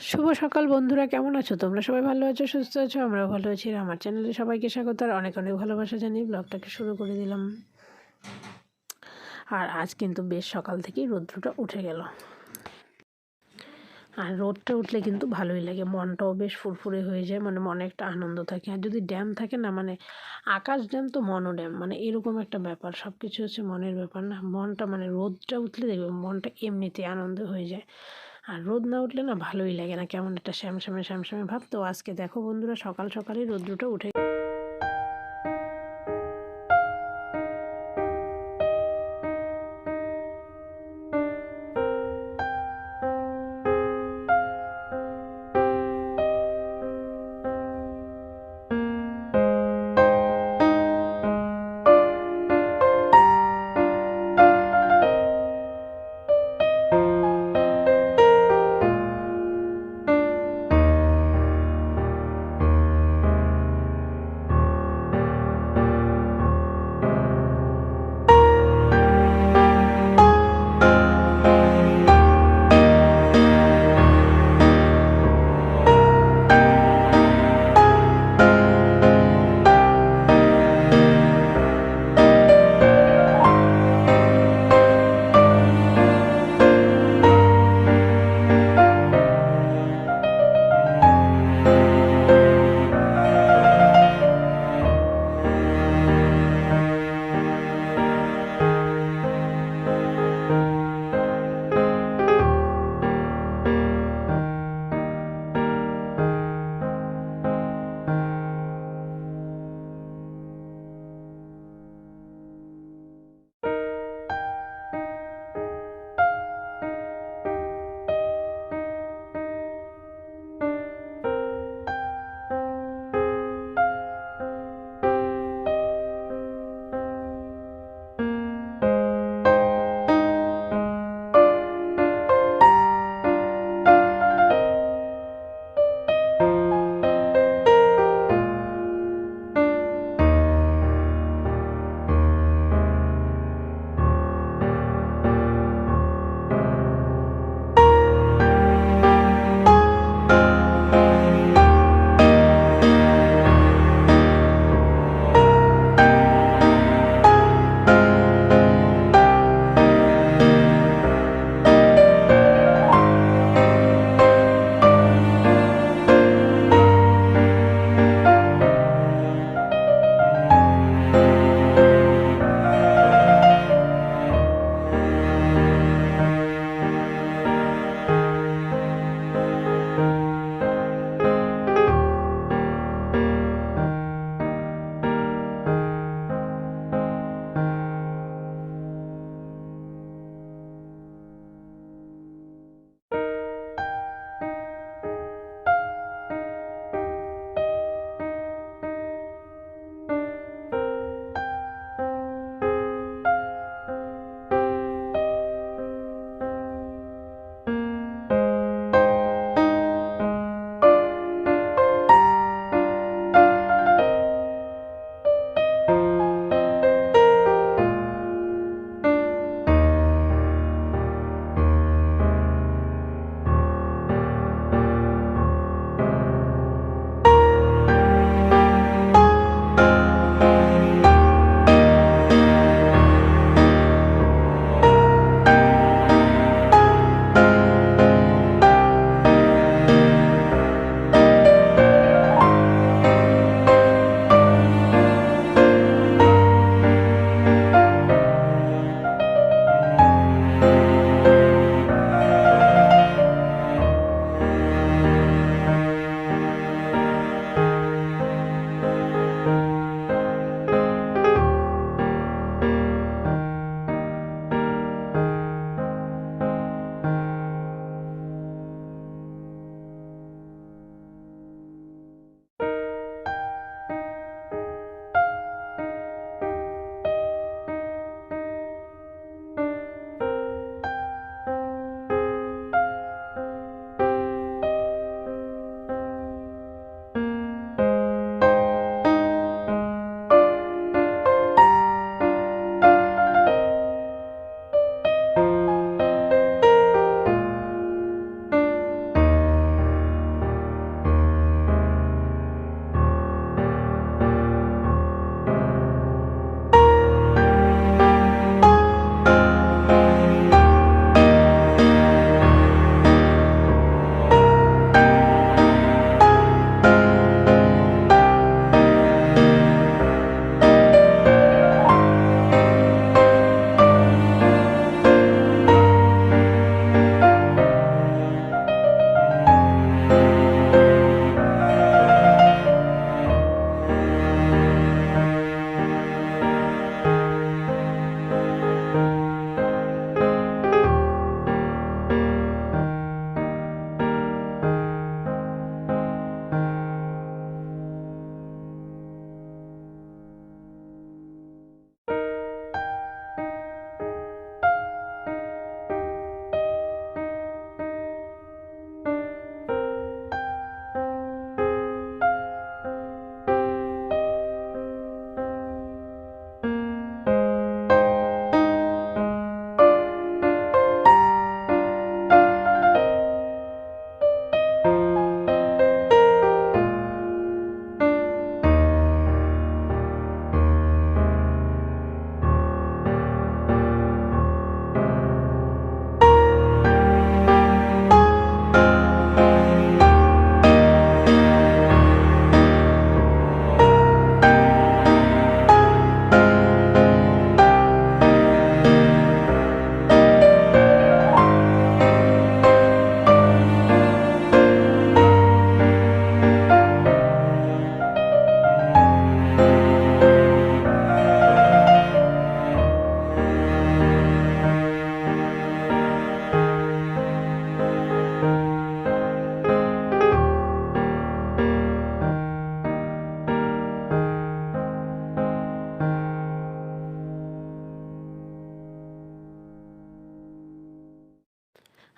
শুভ সকাল বন্ধুরা, কেমন আছো? তোমরা সবাই ভালো আছো, সুস্থ আছো? আমরাও ভালো আছি। আমার চ্যানেলে সবাইকে স্বাগত। আর অনেক অনেক ভালোবাসা জানিয়ে ব্লগটাকে শুরু করে দিলাম। আর আজ কিন্তু বেশ সকাল থেকেই রৌদ্রটা উঠে গেল। আর রোদটা উঠলে কিন্তু ভালোই লাগে। মনটাও বেশ ফুরফুরে হয়ে যায় মানে মনে একটা আনন্দ থাকে। আর যদি ড্যাম থাকে না মানে আকাশ ড্যাম তো মনও ড্যাম মানে এরকম একটা ব্যাপার। সব কিছু হচ্ছে মনের ব্যাপার না। মনটা মানে রোদটা উঠলে দেখবে মনটা এমনিতেই আনন্দ হয়ে যায়। আর রোদ না উঠলে না ভালোই লাগে না। কেমন একটা শ্যামশ্যামে শ্যামশ্যামে ভাব। তো আজকে দেখো বন্ধুরা, সকাল সকালে রোদ্রটা উঠে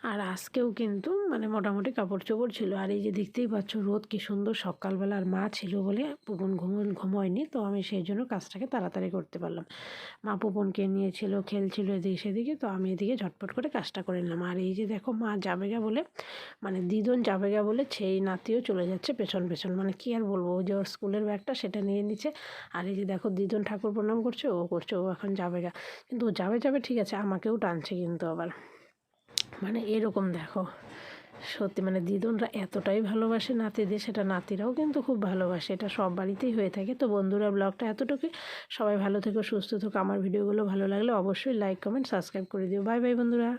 আজকেও কিন্তু মানে মোটামুটি কাপড় চোপড় ছিল। আর এই যে দেখতেই পাচ্ছ রোদ কি সুন্দর সকালবেলা আর মা ছিল বলে পুপন ঘুমন ঘুমোয়নি। তো আমি সেই জন্য কাজটাকে তাড়াতাড়ি করতে পারলাম। মা পুপনকে নিয়েছিল, খেলছিল এদিকে সেদিকে। তো আমি এদিকে ঝটপট করে কাজটা করে নিলাম। আর এই যে দেখো মা যাবে গা বলে মানে দিদন যাবে গা বলে সেই নাতিও চলে যাচ্ছে পেছন পেছন। মানে কি আর বলব যে ওর স্কুলের ব্যাগটা সেটা নিয়ে নিচ্ছে। আর এই যে দেখো দিদন ঠাকুর প্রণাম করছে, ও করছে, ও এখন যাবে গা কিন্তু ও যাবে যাবে ঠিক আছে, আমাকেও টানছে কিন্তু আবার। মানে এরকম দেখো। সত্যি মানে দিদনরা এতটাই ভালোবাসে নাতিদের, সেটা নাতিরাও কিন্তু খুব ভালোবাসে, এটা সব বাড়িতেই হয়ে থাকে। তো বন্ধুরা, ব্লগটা এতটুকু। সবাই ভালো থেকো, সুস্থ থেকো। আমার ভিডিওগুলো ভালো লাগলে অবশ্যই লাইক কমেন্ট সাবস্ক্রাইব করে দিও। বাই বাই বন্ধুরা।